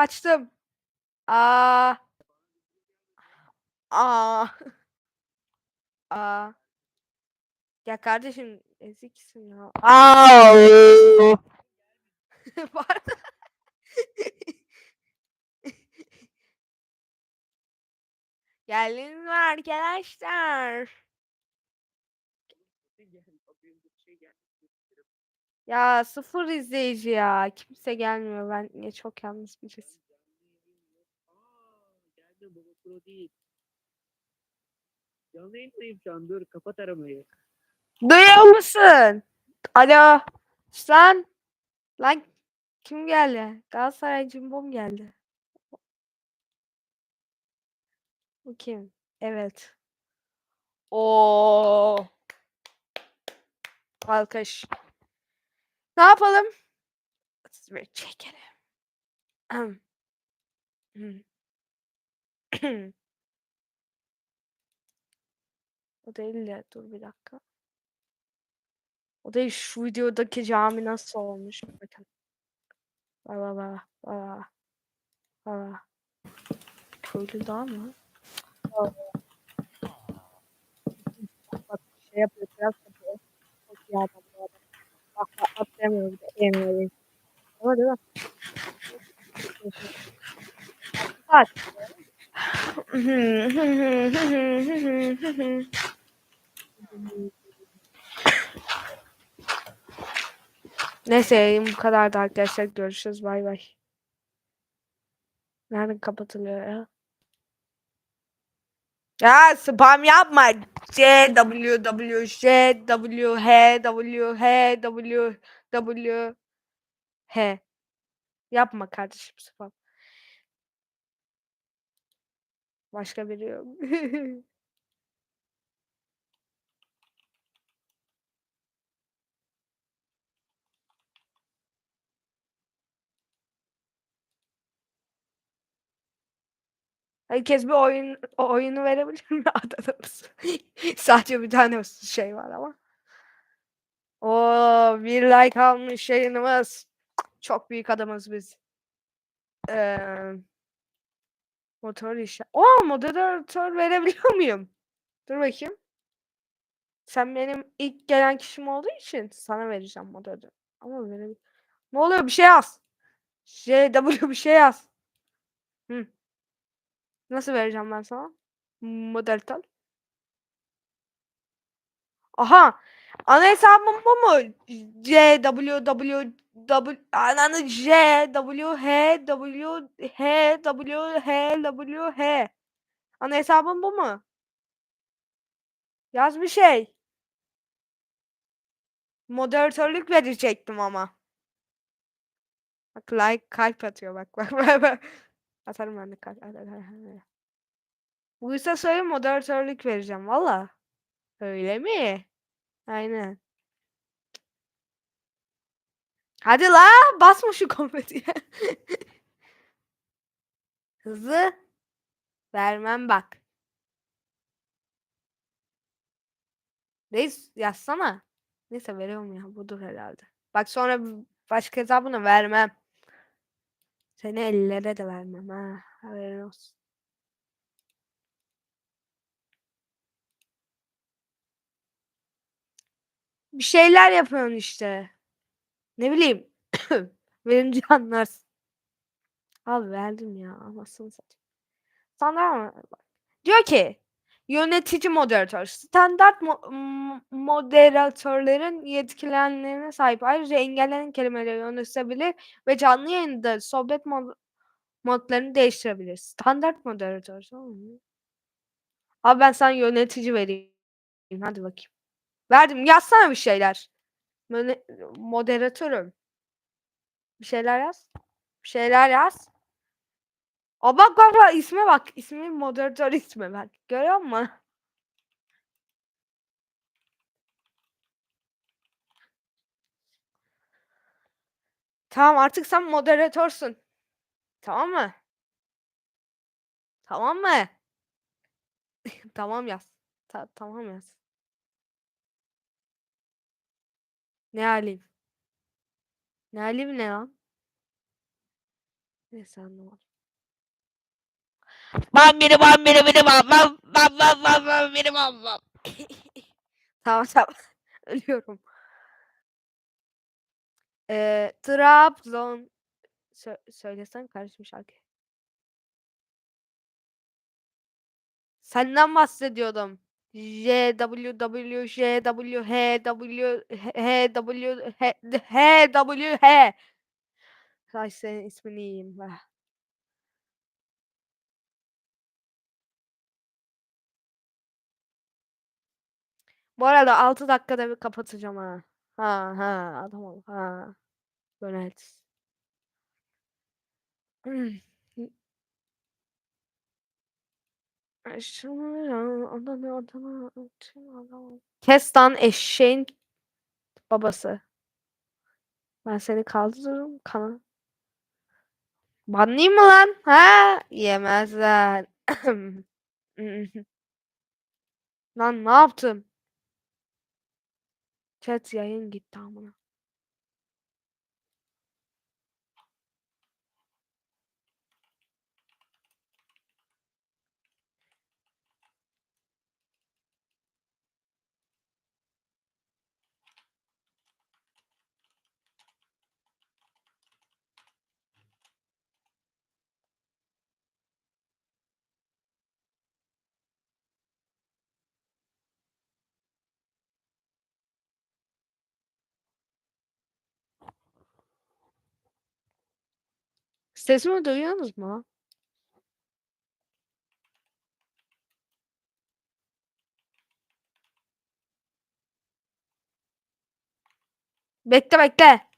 Açtım. Aa. Aa. Aa. Ya kardeşim eziksin ya. Aa. Pardon. Geldiniz mi arkadaşlar? Ya sıfır izleyici ya. Kimse gelmiyor. Ben niye çok yalnız birisi. Geldi Baba Pro değil. Canlı yayındayım şu an dur kapat aramayı. Duyuyor musun? Alo. Lan. Lan kim geldi? Galatasaray Cimbom geldi. Bu kim? Evet. Oo. Alkış. Ne yapalım? Bir çekelim. O değil de dur bir dakika. O değil şu videodaki cami nasıl olmuş bakın. Baba baba baba baba. Köylü dağ mı? Bak şey yapıyor biraz yapıyor. Çok iyi adam bu adam. Bak bak atlayamıyor bir de yemiyor. Ama değil mi? Bak. Neyse bu kadardı arkadaşlar. Görüşürüz. Bay bay. Nerede kapatılıyor ya? Ya spam yapma. C W W J W H W H W W H. Yapma kardeşim spam. Başka biri yok. Herkes bir oyun oyunu verebilir mi adamız? Sadece bir tane şey var ama. O bir like almış yayınımız. Çok büyük adamız biz. Ee, motor işe. O moderatör verebiliyor muyum? Dur bakayım. Sen benim ilk gelen kişim olduğu için sana vereceğim moderatör. Ama verebil. Ne oluyor? Bir şey yaz. JW bir şey yaz. Hı. Nasıl vereceğim ben sana? Moderatör. Aha. Ana hesabım bu mu? C W W W ananı J W H W H W H W H. Ana hesabım bu mu? Yaz bir şey. Moderatörlük verecektim ama. Bak like kalp atıyor bak bak bak. bak. Atarım ben de hadi. Buysa söyle moderatörlük vereceğim valla. Öyle mi? Aynen. Hadi la basma şu komediye. Hızlı. Vermem bak. Reis yazsana. Neyse veriyorum ya budur herhalde. Bak sonra başka hesabına vermem. Seni ellere de vermem ha. Haberin olsun. Bir şeyler yapıyorsun işte. Ne bileyim. Verince anlarsın. Abi verdim ya. Anasını satayım. Sana? Diyor ki yönetici moderatör. Standart mo- moderatörlerin yetkilerine sahip. Ayrıca engellenen kelimeleri yönetebilir ve canlı yayında sohbet mod modlarını değiştirebilir. Standart moderatör. Abi ben sana yönetici vereyim. Hadi bakayım. Verdim. Yazsana bir şeyler. Moderatörüm. Bir şeyler yaz. Bir şeyler yaz. Aa bak bak bak isme bak. İsmi moderatör ismi bak. Görüyor musun? Tamam artık sen moderatörsün. Tamam mı? Tamam mı? tamam yaz. Ta- tamam yaz. Ne halim? Ne halim ne lan? Neyse anlamadım. Bam biri bam biri biri bam bam bam bam bam bam biri bam bam. Tamam tamam. Ölüyorum. Ee, Trabzon Sö- söylesen karışmış şarkı. Senden bahsediyordum. J W W J W H W H W H H W H. Ay senin ismini yiyeyim be. Bu arada 6 dakikada bir kapatacağım ha. Ha ha adam ol ha. Yönet. Hmm. Kestan eşeğin babası. Ben seni kaldırırım kana. Banlayayım mı lan? Ha? Yemezler. Lan ne yaptım? Chat yayın gitti amına. Sesimi duyuyorsunuz mu? Bekle bekle.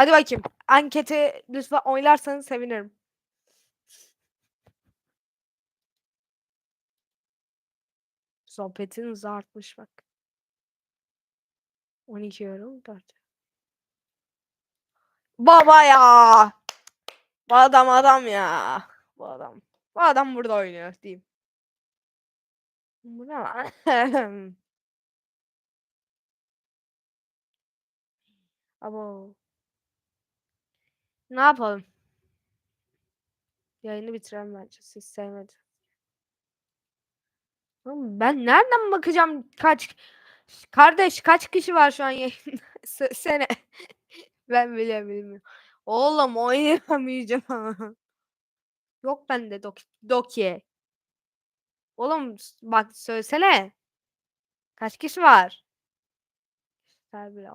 Hadi bakayım. Anketi lütfen oylarsanız sevinirim. Sohbetin hızı artmış bak. 12 euro 4. Baba ya. Bu adam adam ya. Bu adam. Bu adam burada oynuyor diyeyim. Bu ne lan? Abo. Ne yapalım? Yayını bitirelim bence. Siz sevmedi. Oğlum ben nereden bakacağım kaç kardeş kaç kişi var şu an yayında? Sene. Ben bile bilmiyorum. Oğlum oynayamayacağım. Yok bende dok Doki. Oğlum bak söylesene. Kaç kişi var? Ver bile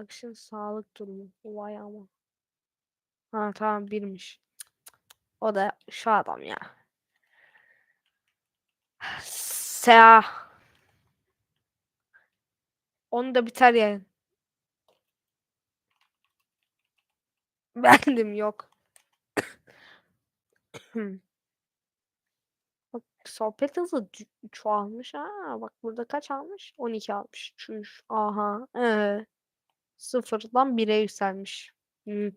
Akışın sağlık durumu. Vay ama. Ha tamam birmiş. O da şu adam ya. Sea. Onu da biter yani. Bendim yok. Bak sohbet hızı çoğalmış ha. Bak burada kaç almış? 12 almış. Çüş. Aha. Ee, sıfırdan 1'e yükselmiş. Hı.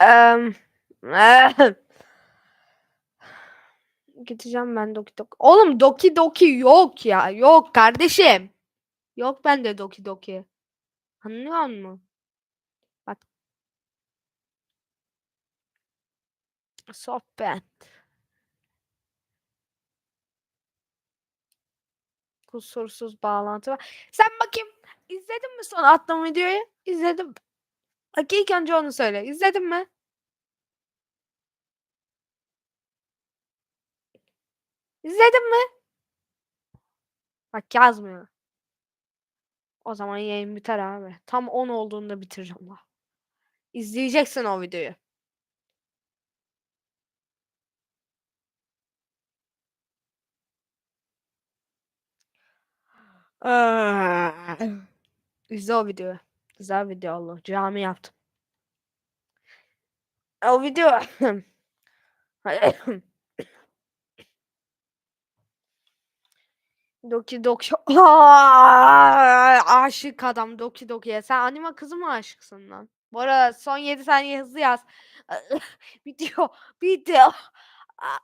Em, Gideceğim ben Doki Doki. Oğlum Doki Doki yok ya. Yok kardeşim. Yok bende Doki Doki. Anlıyor musun? Sohbet. Kusursuz bağlantı var. Sen bakayım. İzledin mi son attığım videoyu? İzledim. Bak önce onu söyle. İzledin mi? İzledin mi? Bak yazmıyor. O zaman yayın biter abi. Tam 10 olduğunda bitireceğim. İzleyeceksin o videoyu. Aa, İzle o videoyu. Güzel video oldu. Cami yaptım. O video Doki Doki aşık adam Doki Doki'ye. Sen anime kızı mı aşıksın lan? Bu arada son 7 saniye hızlı yaz. video video. Aa,